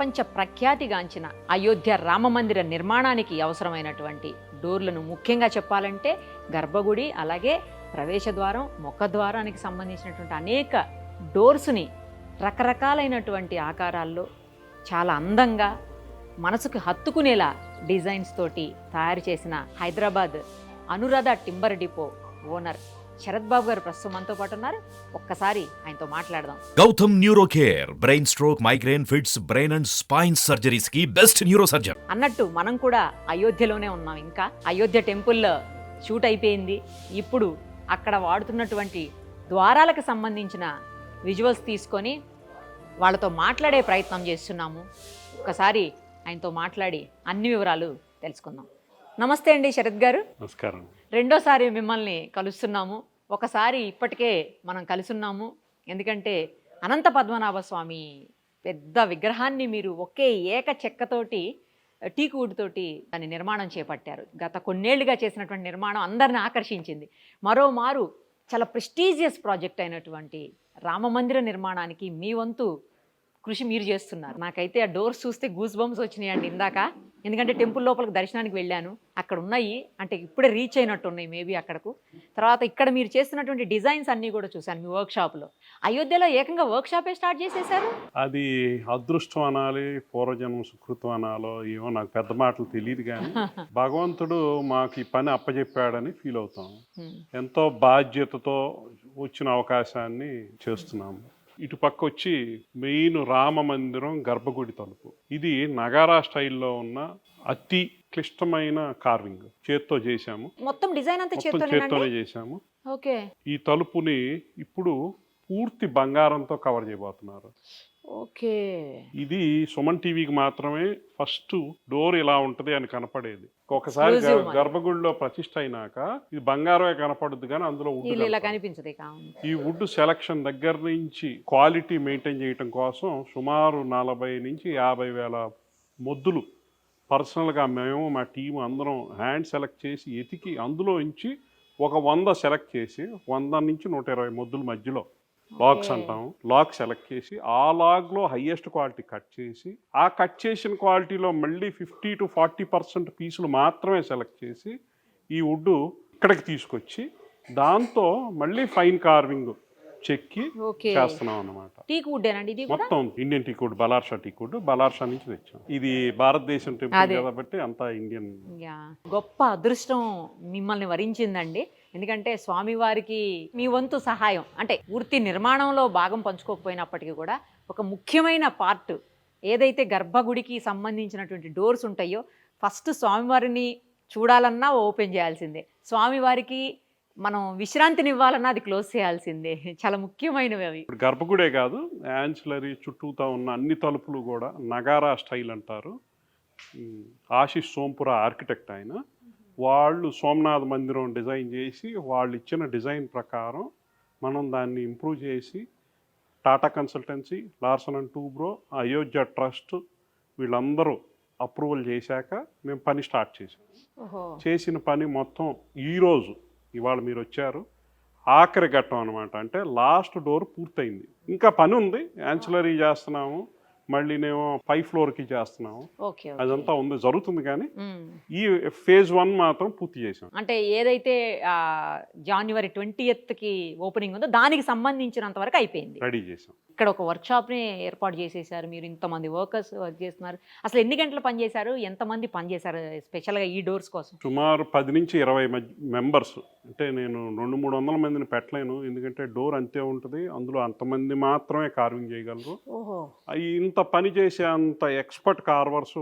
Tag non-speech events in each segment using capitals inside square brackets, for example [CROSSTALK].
ప్రపంచ ప్రఖ్యాతిగాంచిన అయోధ్య రామ మందిర నిర్మాణానికి అవసరమైనటువంటి డోర్లను ముఖ్యంగా చెప్పాలంటే గర్భగుడి అలాగే ప్రవేశ ద్వారం ముఖద్వారానికి సంబంధించినటువంటి అనేక డోర్స్ని రకరకాలైనటువంటి ఆకారాల్లో చాలా అందంగా మనసుకు హత్తుకునేలా డిజైన్స్ తోటి తయారు చేసిన Hyderabad Anuradha timber depot owner Sarath Babu garu ప్రస్తుతం మనతో పాటు ఉన్నారు. ఒక్కసారి ఆయనతో మాట్లాడదాం. Gautam neuro care brain stroke migraine fits brain and spine సర్జరీస్కి best neuro surgeon అన్నట్టు మనం కూడా అయోధ్యలోనే ఉన్నాం ఇంకా. అయోధ్య టెంపుల్లో షూట్ అయిపోయింది. ఇప్పుడు అక్కడ వాడుతున్నటువంటి ద్వారాలకు సంబంధించిన విజువల్స్ తీసుకొని వాళ్ళతో మాట్లాడే ప్రయత్నం చేస్తున్నాము. ఒకసారి ఆయనతో మాట్లాడి అన్ని వివరాలు తెలుసుకుందాం. నమస్తే అండి శరత్ గారు. నమస్కారం. రెండోసారి మిమ్మల్ని కలుస్తున్నాము. ఒకసారి ఇప్పటికే మనం కలుసున్నాము. ఎందుకంటే అనంత పద్మనాభ స్వామి పెద్ద విగ్రహాన్ని మీరు ఒకే ఏక చెక్కతోటి టీకు వుడ్ తోటి దాని నిర్మాణం చేపట్టారు. గత కొన్నేళ్ళుగా చేసినటువంటి నిర్మాణం అందరిని ఆకర్షించింది. మరోమారు చాలా ప్రెస్టీజియస్ ప్రాజెక్ట్ అయినటువంటి రామమందిర నిర్మాణానికి మీ వంతు కృషి మీరు చేస్తున్నారు. నాకైతే ఆ డోర్స్ చూస్తే గూస్ బంప్స్ వచ్చినాయండి ఇందాక. ఎందుకంటే టెంపుల్ లోపలికి దర్శనానికి వెళ్ళాను. అక్కడ ఉన్నాయి. అంటే ఇప్పుడే రీచ్ అయినట్టు ఉన్నాయి మేబీ అక్కడకు. తర్వాత ఇక్కడ మీరు చేస్తున్నటువంటి డిజైన్స్ అన్నీ కూడా చూశాను మీ వర్క్షాప్లో అయోధ్యలో ఏకంగా వర్క్షాపే స్టార్ట్ చేసేసారు అది అదృష్టం అనాలి పూర్వజన్మ సుకృతం అనాలో ఏమో నాకు పెద్ద మాటలు తెలియదు కానీ [LAUGHS] భగవంతుడు మాకు ఈ పని అప్పచెప్పాడని ఫీల్ అవుతాం. ఎంతో బాధ్యతతో వచ్చిన అవకాశాన్ని చేస్తున్నాము. ఇటు పక్క వచ్చి మెయిన్ రామ మందిరం గర్భగుడి తలుపు. ఇది నగారా స్టైల్లో ఉన్న అతి క్లిష్టమైన కార్వింగ్ చేత్తో చేశాము. మొత్తం డిజైన్ అంతా మొత్తం చేత్తోనే చేశాము. ఓకే. ఈ తలుపుని ఇప్పుడు పూర్తి బంగారంతో కవర్ చేయబోతున్నారు. ఓకే ఇది సుమన్ టీవీకి మాత్రమే ఫస్ట్ డోర్ ఇలా ఉంటది అని కనపడేది ఒకసారి. గర్భగుడిలో ప్రతిష్ట అయినాక ఇది బంగారమే కనపడుద్ది కానీ అందులో అవును. ఈ వుడ్ సెలక్షన్ దగ్గర నుంచి క్వాలిటీ మెయింటైన్ చేయటం కోసం సుమారు నలభై నుంచి యాభై వేల మొద్దులు పర్సనల్గా మేము మా టీం అందరం హ్యాండ్ సెలెక్ట్ చేసి ఎతికి అందులో నుంచి ఒక వంద సెలెక్ట్ చేసి వంద నుంచి నూట ఇరవై మొద్దుల మధ్యలో లాక్స్ Okay. అంటాం లాక్ సెలెక్ట్ చేసి ఆ లాగ్లో హయ్యెస్ట్ క్వాలిటీ కట్ చేసి ఆ కట్ చేసిన క్వాలిటీలో మళ్ళీ ఫిఫ్టీ టు ఫార్టీ పర్సెంట్ పీసులు మాత్రమే సెలెక్ట్ చేసి ఈ వుడ్ ఇక్కడికి తీసుకొచ్చి దాంతో మళ్ళీ ఫైన్ కార్వింగ్ చెక్కి చేస్తున్నాం కూడా? మొత్తం Indian teak wood Balharshah teak wood Balharshah నుంచి తెచ్చాం. ఇది భారతదేశం టెంపుల్. కాబట్టి అంతా ఇండియన్. గొప్ప అదృష్టం మిమ్మల్ని వరించిందండి. ఎందుకంటే స్వామివారికి మీ వంతు సహాయం. అంటే పూర్తి నిర్మాణంలో భాగం పంచుకోకపోయినప్పటికీ కూడా ఒక ముఖ్యమైన పార్ట్ ఏదైతే గర్భగుడికి సంబంధించినటువంటి డోర్స్ ఉంటాయో ఫస్ట్ స్వామివారిని చూడాలన్నా ఓపెన్ చేయాల్సిందే. స్వామివారికి మనం విశ్రాంతిని ఇవ్వాలన్నా అది క్లోజ్ చేయాల్సిందే. చాలా ముఖ్యమైనవి అవి. ఇప్పుడు గర్భగుడే కాదు యాంచులరీ చుట్టూతా ఉన్న అన్ని తలుపులు కూడా నగారా స్టైల్ అంటారు. ఆశిష్ సోంపుర ఆర్కిటెక్ట్ ఆయన. వాళ్ళు సోమనాథ్ మందిరం డిజైన్ చేసి వాళ్ళు ఇచ్చిన డిజైన్ ప్రకారం మనం దాన్ని ఇంప్రూవ్ చేసి Tata consultancy Larsen and Toubro Ayodhya trust వీళ్ళందరూ అప్రూవల్ చేశాక మేము పని స్టార్ట్ చేసాం చేసిన పని మొత్తం ఈరోజు ఇవాళ మీరు వచ్చారు. ఆఖరి ఘట్టం అనమాట అంటే లాస్ట్ డోర్ పూర్తయింది. ఇంకా పని ఉంది. యాన్సిలరీ చేస్తున్నాము. మళ్ళీనేమో పై ఫ్లోర్కి చేస్తున్నాము ఓకే ఓకే. అదంతా ఉంది జరుగుతుంది కానీ. ఈ ఫేజ్ వన్ మాత్రం పూర్తి చేసాం అంటే ఏదైతే జనవరి ట్వంటీ కి ఓపెనింగ్ ఉందో దానికి సంబంధించినంత వరకు అయిపోయింది. రెడీ చేసాం ఇక్కడ ఒక వర్క్షాప్ని ఏర్పాటు చేసేసారు మీరు ఇంతమంది వర్కర్స్ వర్క్ చేస్తున్నారు. అసలు ఎన్ని గంటలు పనిచేశారు ఎంతమంది పనిచేశారు స్పెషల్గా ఈ డోర్స్ కోసం? సుమారు పది నుంచి ఇరవై మెంబర్స్. అంటే నేను రెండు మూడు వందల మందిని పెట్టలేను. ఎందుకంటే డోర్ అంతే ఉంటుంది అందులో అంతమంది మాత్రమే కార్వింగ్ చేయగలరు. ఓహో. పని చేసే అంత ఎక్స్పర్ట్ కార్వర్స్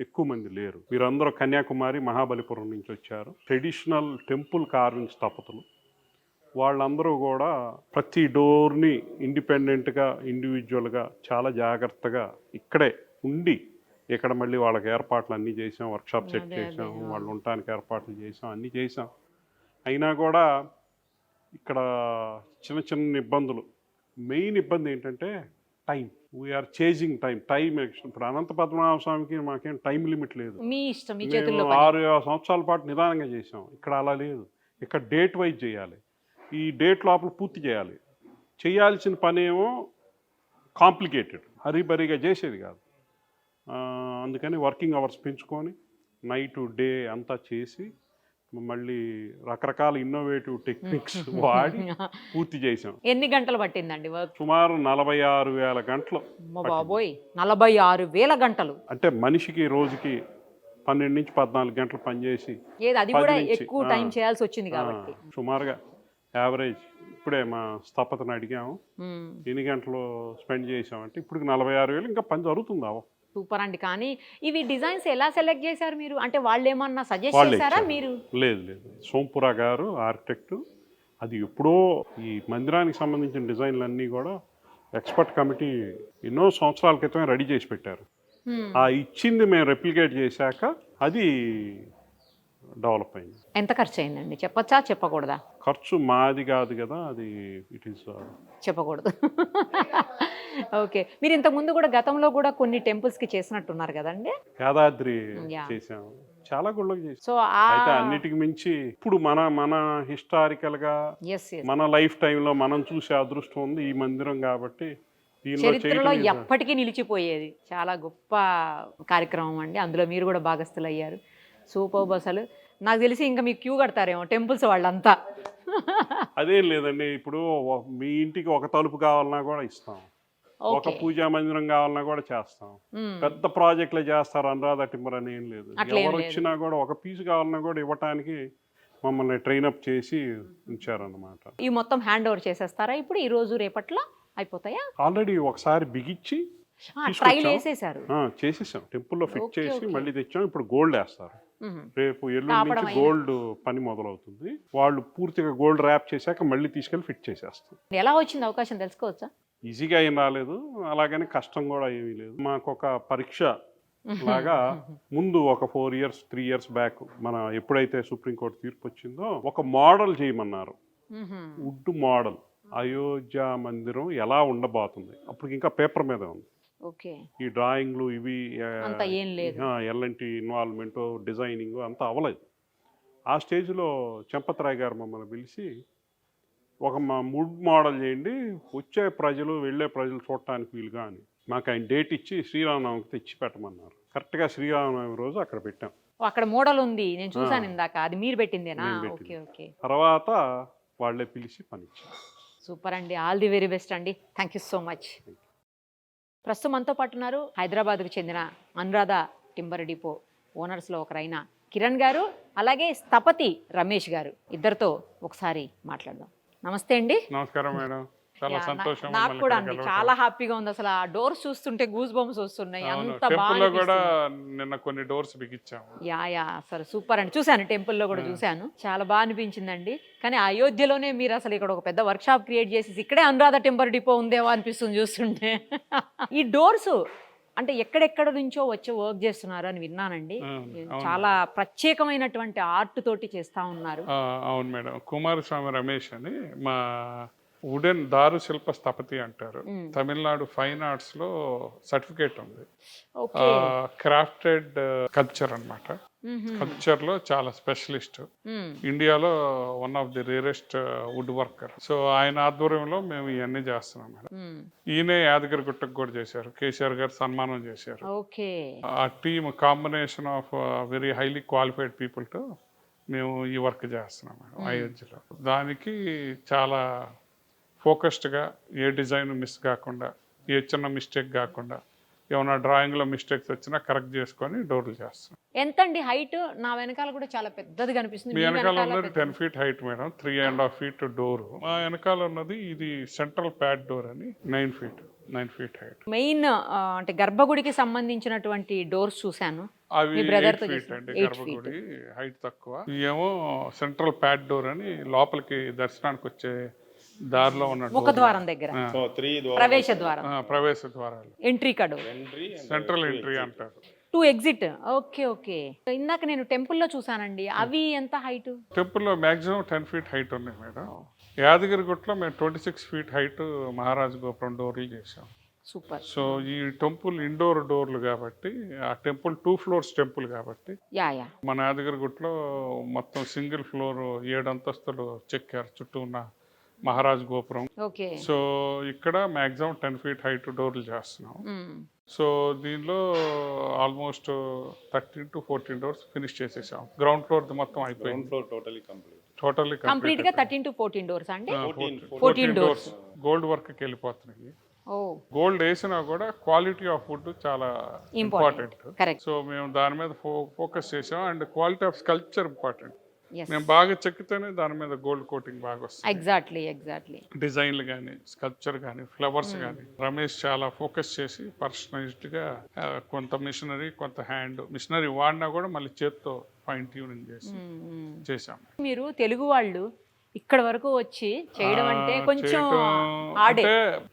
ఎక్కువ మంది లేరు. వీరందరూ కన్యాకుమారి మహాబలిపురం నుంచి వచ్చారు. ట్రెడిషనల్ టెంపుల్ కార్వింగ్ స్థపతులు వాళ్ళందరూ కూడా ప్రతి డోర్ని ఇండిపెండెంట్గా ఇండివిజువల్గా చాలా జాగ్రత్తగా ఇక్కడే ఉండి ఇక్కడ మళ్ళీ వాళ్ళకి ఏర్పాట్లు అన్నీ చేసాం. వర్క్షాప్ సెట్ చేసాం. వాళ్ళు ఉండటానికి ఏర్పాట్లు చేసాం. అన్నీ చేసాం. అయినా కూడా ఇక్కడ చిన్న చిన్న ఇబ్బందులు. మెయిన్ ఇబ్బంది ఏంటంటే time. We're chasing time time ఇప్పుడు అనంత పద్మనాభ స్వామికి మాకేం టైం లిమిట్ లేదు. మీ ఇష్టం మీ చేతుల్లో. ఆరు సంవత్సరాల పాటు నిదానంగా చేసాం ఇక్కడ అలా లేదు. ఇక్కడ డేట్ వైజ్ చేయాలి. ఈ డేట్ లోపల పూర్తి చేయాలి. చేయాల్సిన పని ఏమో కాంప్లికేటెడ్ హరిబరిగా చేసేది కాదు. అందుకని వర్కింగ్ అవర్స్ పెంచుకొని నైట్ డే అంతా చేసి మళ్ళీ రకరకాల ఇన్నోవేటివ్ టెక్నిక్స్ వాడి [LAUGHS] పూర్తి చేసాం ఎన్ని గంటలు పట్టిందండి వర్క్? సుమారు నలభై ఆరు వేల గంటలు బాబోయ్ నలభై ఆరు వేల గంటలు. అంటే మనిషికి రోజుకి పన్నెండు నుంచి పద్నాలుగు గంటలు పనిచేసి అది కూడా ఎక్కువ టైం చేయాల్సి వచ్చింది కాబట్టి. సుమారుగా యావరేజ్ ఇప్పుడే మా స్థపతిని అడిగాము. ఎన్ని గంటలు స్పెండ్ చేసామంటే ఇప్పుడు నలభై ఆరు వేలు ఇంకా పని జరుగుతుంది? సూపర్ అండి. కానీ ఇవి డిజైన్స్ ఎలా సెలెక్ట్ చేశారు మీరు? అంటే వాళ్ళు ఏమన్నా సజెస్ట్ వాళ్ళే చేశారా ఇచ్చారు. మీరు? లేదు లేదు. సోంపురా గారు ఆర్కిటెక్ట్. అది ఎప్పుడో ఈ మందిరానికి సంబంధించిన డిజైన్లు అన్నీ కూడా ఎక్స్పర్ట్ కమిటీ ఎన్నో సంవత్సరాల క్రితమే రెడీ చేసి పెట్టారు. ఆ ఇచ్చింది మేము రెప్లికేట్ చేశాక అది డెవలప్ అయింది. ఎంత ఖర్చు అయిందండి? చెప్పచ్చా? చెప్పకూడదా? ఖర్చు మాది కాదు కదా అది ఇట్ ఈస్ చెప్పకూడదు. [LAUGHS] ఓకే. మీరు ఇంతకు ముందు కూడా గతంలో కూడా కొన్ని temples కి చేసినట్టున్నారు కదండి? యాదాద్రి. చేసాము చాలా గుళ్ళకి చేసాం సో అయితే అన్నిటికి మించి ఇప్పుడు మన మన హిస్టారికల్గా మన లైఫ్ టైంలో మనం చూసే అదృష్టం ఉంది ఈ మందిరం కాబట్టి చరిత్రలో ఎప్పటికీ నిలిచిపోయేది. చాలా గొప్ప కార్యక్రమం అండి. అందులో మీరు కూడా భాగస్థులు అయ్యారు సూపర్ అసలు. నాకు తెలిసి ఇంకా మీకు క్యూ కడతారేమో టెంపుల్స్ వాళ్ళంతా. అదేం లేదండి. ఇప్పుడు మీ ఇంటికి ఒక తలుపు కావాలన్నా కూడా ఇస్తాం. ఒక పూజా మందిరం కావాలన్నా కూడా చేస్తాం. పెద్ద ప్రాజెక్టులు చేస్తారు అనురాధ టిమ్మర్ అని ఏం లేదు. ఎవరు. వచ్చినా కూడా ఒక పీస్ కావాలన్నా కూడా ఇవ్వటానికి మమ్మల్ని ట్రైన్ అప్ చేసి ఉంచారన్నమాట. ఈ మొత్తం హ్యాండ్ ఓవర్ చేసేస్తారా ఇప్పుడు? ఈ రోజు రేపట్లో అయిపోతాయా? ఆల్రెడీ ఒకసారి బిగించి ట్రైల్ తీసుకొచ్చాం. వేసేసారు ఆ, చేసేసాం. టెంపుల్లో ఫిట్ చేసి. మళ్ళీ తెచ్చాం. ఇప్పుడు గోల్డ్ వేస్తారు. రేపు ఎల్లుండి నుంచి. గోల్డ్ పని మొదలవుతుంది. వాళ్ళు పూర్తిగా గోల్డ్ ర్యాప్ చేశాక మళ్ళీ తీసుకెళ్ళి ఫిట్ చేసేస్తాం. ఎలా వచ్చింది అవకాశం తెలుసుకోవచ్చా? ఈజీగా ఏం రాలేదు. అలాగని కష్టం కూడా ఏమీ లేదు. మాకు ఒక పరీక్ష లాగా ముందు ఒక four years three years back మన ఎప్పుడైతే సుప్రీంకోర్టు తీర్పు వచ్చిందో ఒక మోడల్ చేయమన్నారు. Would model. అయోధ్య మందిరం ఎలా ఉండబోతుంది? అప్పుడు ఇంకా పేపర్ మీద ఉంది. ఓకే. ఈ డ్రాయింగ్లు ఇవి ఎలాంటి ఇన్వాల్వ్మెంట్ డిజైనింగ్ అంతా అవ్వలేదు. ఆ స్టేజ్లో చెంపతరాయ్ గారు మమ్మల్ని పిలిచి ఒక మా వుడ్ మోడల్ చేయండి వచ్చే ప్రజలు వెళ్ళే ప్రజలు చూడటానికి వీలుగా అని. మాకు ఆయన డేట్ ఇచ్చి శ్రీరామనవమికి తెచ్చి పెట్టమన్నారు. కరెక్ట్గా శ్రీరామనవమి రోజు అక్కడ పెట్టాం. అక్కడ మోడల్ ఉంది. నేను చూసాను. ఇందాక. అది మీరు పెట్టిందేనా? ఓకే. ఓకే. తర్వాత వాళ్ళే పిలిచి పనిచ్చారు సూపర్ అండి. ఆల్ ది వెరీ బెస్ట్ అండి. థ్యాంక్ యూ సో మచ్ ప్రస్తుతం మనతో పాటు ఉన్నారు హైదరాబాద్కు చెందిన అనురాధ టింబర్ డిపో ఓనర్స్లో ఒకరైన కిరణ్ గారు అలాగే స్థపతి రమేష్ గారు. ఇద్దరితో ఒకసారి మాట్లాడదాం. నమస్తే అండి. నమస్కారం మేడం. చాలా సంతోషం నాకు కూడా అండి. చాలా హ్యాపీగా ఉంది. అసలు ఆ డోర్స్ చూస్తుంటే గూస్ బంప్స్ వస్తున్నాయి. అంత బాగా టెంపుల్లో కూడా. నిన్న కొన్ని డోర్స్ బిగించాము. యా యా సరే సూపర్ అండి. చూశాను టెంపుల్లో కూడా చూశాను. చాలా బాగా అనిపించిందండి. కానీ అయోధ్యలోనే మీరు అసలు ఇక్కడ ఒక పెద్ద వర్క్ షాప్ క్రియేట్ చేసి ఇక్కడే అనురాధ టెంపర్ డిపో ఉందేమో అనిపిస్తుంది చూస్తుంటే. [LAUGHS] ఈ డోర్స్ అంటే ఎక్కడెక్కడ నుంచో వచ్చి వర్క్ చేస్తున్నారు అని విన్నానండి. చాలా ప్రత్యేకమైనటువంటి ఆర్ట్ తోటి చేస్తా ఉన్నారు. అవును మేడం. కుమారస్వామి రమేష్ అని మా వుడెన్ దారు శిల్ప స్థపతి అంటారు. తమిళనాడు ఫైన్ ఆర్ట్స్లో సర్టిఫికేట్ ఉంది. క్రాఫ్టెడ్ కల్చర్ అన్నమాట. కల్చర్లో చాలా స్పెషలిస్ట్. ఇండియాలో one of the rarest wood worker. So ఆయన ఆధ్వర్యంలో మేము ఇవన్నీ చేస్తున్నాం మేడం. ఈయనే యాదగిరి గుట్టకు కూడా చేశారు. కేసీఆర్ గారు సన్మానం చేశారు. ఆ team combination of very highly qualified పీపుల్తో మేము ఈ వర్క్ చేస్తున్నాం మేడం అయోధ్యలో దానికి చాలా ఫోకస్డ్గా ఏ డిజైన్ మిస్ కాకుండా ఏ చిన్న మిస్టేక్ కాకుండా ఏమైనా డ్రాయింగ్లో మిస్టేక్స్ వచ్చినా కరెక్ట్ చేసుకొని డోర్లు చేస్తాం. ఎంత అండి హైట్ నా వెనకాల కూడా చాలా పెద్దది కనిపిస్తుంది. మీ వెనకాల ఉన్నది ten feet height madam three and half feet door మా వెనకాల ఉన్నది ఇది సెంట్రల్ ప్యాడ్ డోర్ అని nine feet nine feet height main అంటే గర్భగుడికి సంబంధించినటువంటి డోర్స్ చూశాను. అవి ఎయిట్ ఫీట్ అండి గర్భగుడి హైట్ తక్కువ. ఏమో సెంట్రల్ ప్యాడ్ డోర్ అని లోపలికి దర్శనానికి వచ్చే దారిలో ఉన్న door. ముఖద్వారం దగ్గర. ప్రవేశ ద్వారం. ప్రవేశ ద్వారాలు. ఎంట్రీ కడు. సెంట్రల్ ఎంట్రీ అంటారు. టు ఎగ్జిట్ ఓకే ఓకే ఇందాక నేను టెంపుల్లో చూసానండి. అవి ఎంత హైట్ టెంపుల్లో మాక్సిమం టెన్ ఫీట్ హైట్ ఉన్నాయి మేడం. యాదగిరిగుట్లో మేము twenty six feet height Maharaj గోపురం డోర్లు చేసాం సూపర్ సో ఈ టెంపుల్ ఇండోర్ డోర్లు కాబట్టి ఆ టెంపుల్ టూ ఫ్లోర్స్ టెంపుల్ కాబట్టి యా యా మన మొత్తం సింగిల్ ఫ్లోర్ ఏడు అంతస్తులు చెక్కారు. చుట్టూ ఉన్న మహారాజ్ గోపురం. ఓకే. సో ఇక్కడ మ్యాక్సిమం టెన్ ఫీట్ హైట్ డోర్లు చేస్తున్నాం. సో దీనిలో almost thirteen to fourteen doors finish చేసేసాం. గ్రౌండ్ ఫ్లోర్ మొత్తం అయిపోయింది. ఫ్లోర్ టోటలీ కంప్లీట్ టోటల్లీ కంప్లీట్గా థర్టీన్ టు ఫోర్టీన్ డోర్స్ అండి ఫోర్టీన్. 14 డోర్స్. గోల్డ్ వర్క్కి వెళ్ళిపోతున్నాయి. ఓ. గోల్డ్ వేసినా కూడా క్వాలిటీ ఆఫ్ ఫుడ్ చాలా ఇంపార్టెంట్ సో మేము దాని మీద ఫోకస్ చేసాం. And quality of sculpture important మేము బాగా చెక్కితేనే దాని మీద గోల్డ్ కోటింగ్ బాగా వస్తుంది ఎగ్జాక్ట్లీ ఎగ్జాక్ట్లీ డిజైన్లు కానీ స్కల్ప్చర్ కానీ ఫ్లవర్స్ కానీ రమేష్ చాలా ఫోకస్ చేసి పర్సనలైజ్డ్గా కొంత మిషనరీ కొంత హ్యాండ్ మిషనరీ వాడినా కూడా మళ్ళీ చేత్తో ఫైన్ ట్యూనింగ్ చేసి చేసాం మీరు తెలుగు వాళ్ళు ఇక్కడ వరకు వచ్చి చేయడం అంటే కొంచెం ఆడే.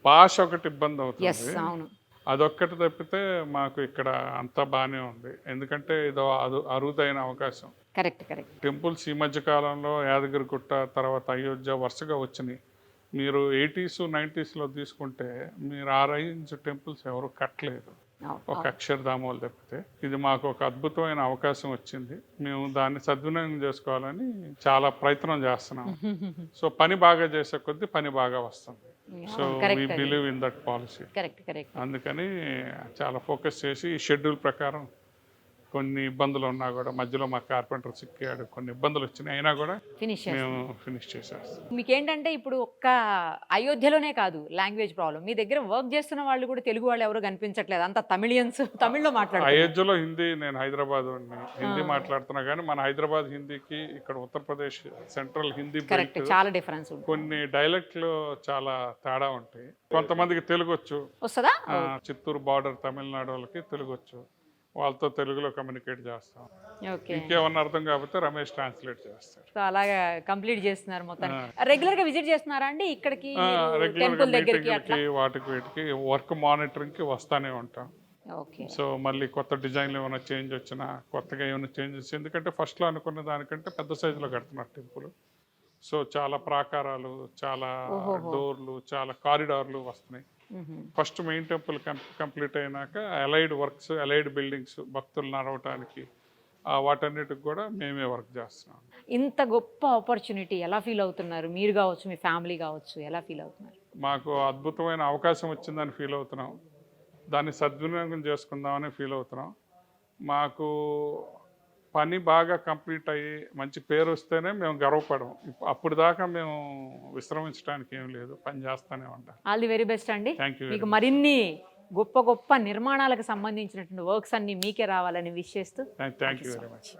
భాష ఒకటి ఇబ్బంది అవుతుంది. అవును. అదొక్కటి తప్పితే మాకు ఇక్కడ అంతా బాగానే ఉంది. ఎందుకంటే ఇదో అదు అరుదైన అవకాశం. Correct correct. టెంపుల్స్ ఈ మధ్య కాలంలో యాదగిరిగుట్ట తర్వాత అయోధ్య వరుసగా వచ్చినాయి. మీరు ఎయిటీస్ నైంటీస్లో తీసుకుంటే మీరు ఆ రేంజ్ టెంపుల్స్ ఎవరు కట్టలేదు. ఒక అక్షరధామాలు తప్పితే ఇది మాకు ఒక అద్భుతమైన అవకాశం వచ్చింది. మేము దాన్ని సద్వినియోగం చేసుకోవాలని చాలా ప్రయత్నం చేస్తున్నాం. [LAUGHS] సో పని బాగా చేసే కొద్దీ పని బాగా వస్తుంది. So we believe in that policy అందుకని చాలా ఫోకస్ చేసి ఈ షెడ్యూల్ ప్రకారం కొన్ని ఇబ్బందులు ఉన్నా కూడా మధ్యలో మా కార్పెంటర్ సిక్కాడు కొన్ని ఇబ్బందులు వచ్చినాయి. అయినా కూడా ఫినిష్ మేము ఫినిష్ చేసేస్తాం. మీకేంటంటే ఇప్పుడు ఒక్క అయోధ్యలోనే కాదు లాంగ్వేజ్ ప్రాబ్లం మీ దగ్గర వర్క్ చేస్తున్న వాళ్ళు కూడా తెలుగు వాళ్ళు ఎవరు కనిపించట్లేదు. అంత తమిళియన్స్ తమిళ్ళో మాట్లాడుతున్నారు అయోధ్యలో హిందీ నేను హైదరాబాద్ హిందీ మాట్లాడుతున్నా కానీ మన హైదరాబాద్ హిందీకి ఇక్కడ ఉత్తరప్రదేశ్ సెంట్రల్ హిందీ కరెక్ట్ చాలా డిఫరెన్స్ కొన్ని డైలెక్ట్లు చాలా తేడా ఉంటాయి. కొంతమందికి తెలుగు వచ్చు వస్తుందా చిత్తూరు బార్డర్ తమిళనాడు వాళ్ళకి తెలుగు వచ్చు వాళ్ళతో తెలుగులో కమ్యూనికేట్ చేస్తాం. ఇంకేమన్నా అర్థం కాకపోతే రమేష్ ట్రాన్స్లేట్ చేస్తాడు. సో అలాగా కంప్లీట్ చేస్తున్నారు మొత్తం రెగ్యులర్గా విజిట్ చేస్తున్నారా అండి ఇక్కడికి? రెగ్యులర్ మీటింగ్లకి వాటికి వీటికి వర్క్ మానిటరింగ్కి వస్తానే ఉంటాం. సో మళ్ళీ కొత్త డిజైన్లు ఏమైనా చేంజ్ వచ్చినా కొత్తగా ఏమైనా చేంజెస్ ఎందుకంటే ఫస్ట్లో అనుకున్న దానికంటే పెద్ద సైజులో కడుతున్నారు టెంపుల్ సో చాలా ప్రాకారాలు చాలా డోర్లు చాలా కారిడార్లు వస్తున్నాయి. ఫస్ట్ మెయిన్ టెంపుల్ కంప్లీట్ అయినాక అలైడ్ వర్క్స్ అలైడ్ బిల్డింగ్స్ భక్తులు నడవటానికి వాటన్నిటికి కూడా మేమే వర్క్ చేస్తున్నాం. ఇంత గొప్ప ఆపర్చునిటీ ఎలా ఫీల్ అవుతున్నారు? మీరు కావచ్చు మీ ఫ్యామిలీ కావచ్చు ఎలా ఫీల్ అవుతున్నారు? మాకు అద్భుతమైన అవకాశం వచ్చిందని ఫీల్ అవుతున్నాం. దాన్ని సద్వినియోగం చేసుకుందామని ఫీల్ అవుతున్నాం. మాకు పని బాగా కంప్లీట్ అయ్యి మంచి పేరు వస్తేనే మేము గర్వపడం ఇప్పు- అప్పుడు దాకా మేము విశ్రమించడానికి ఏం లేదు. పని చేస్తూనే ఉంటాం. ఆల్ ది వెరీ బెస్ట్ అండి. థ్యాంక్ యూ మీకు మరిన్ని గొప్ప గొప్ప నిర్మాణాలకు సంబంధించినటువంటి వర్క్స్ అన్ని మీకే రావాలని విష్ చేస్తూ థ్యాంక్ యూ వెరీ మచ్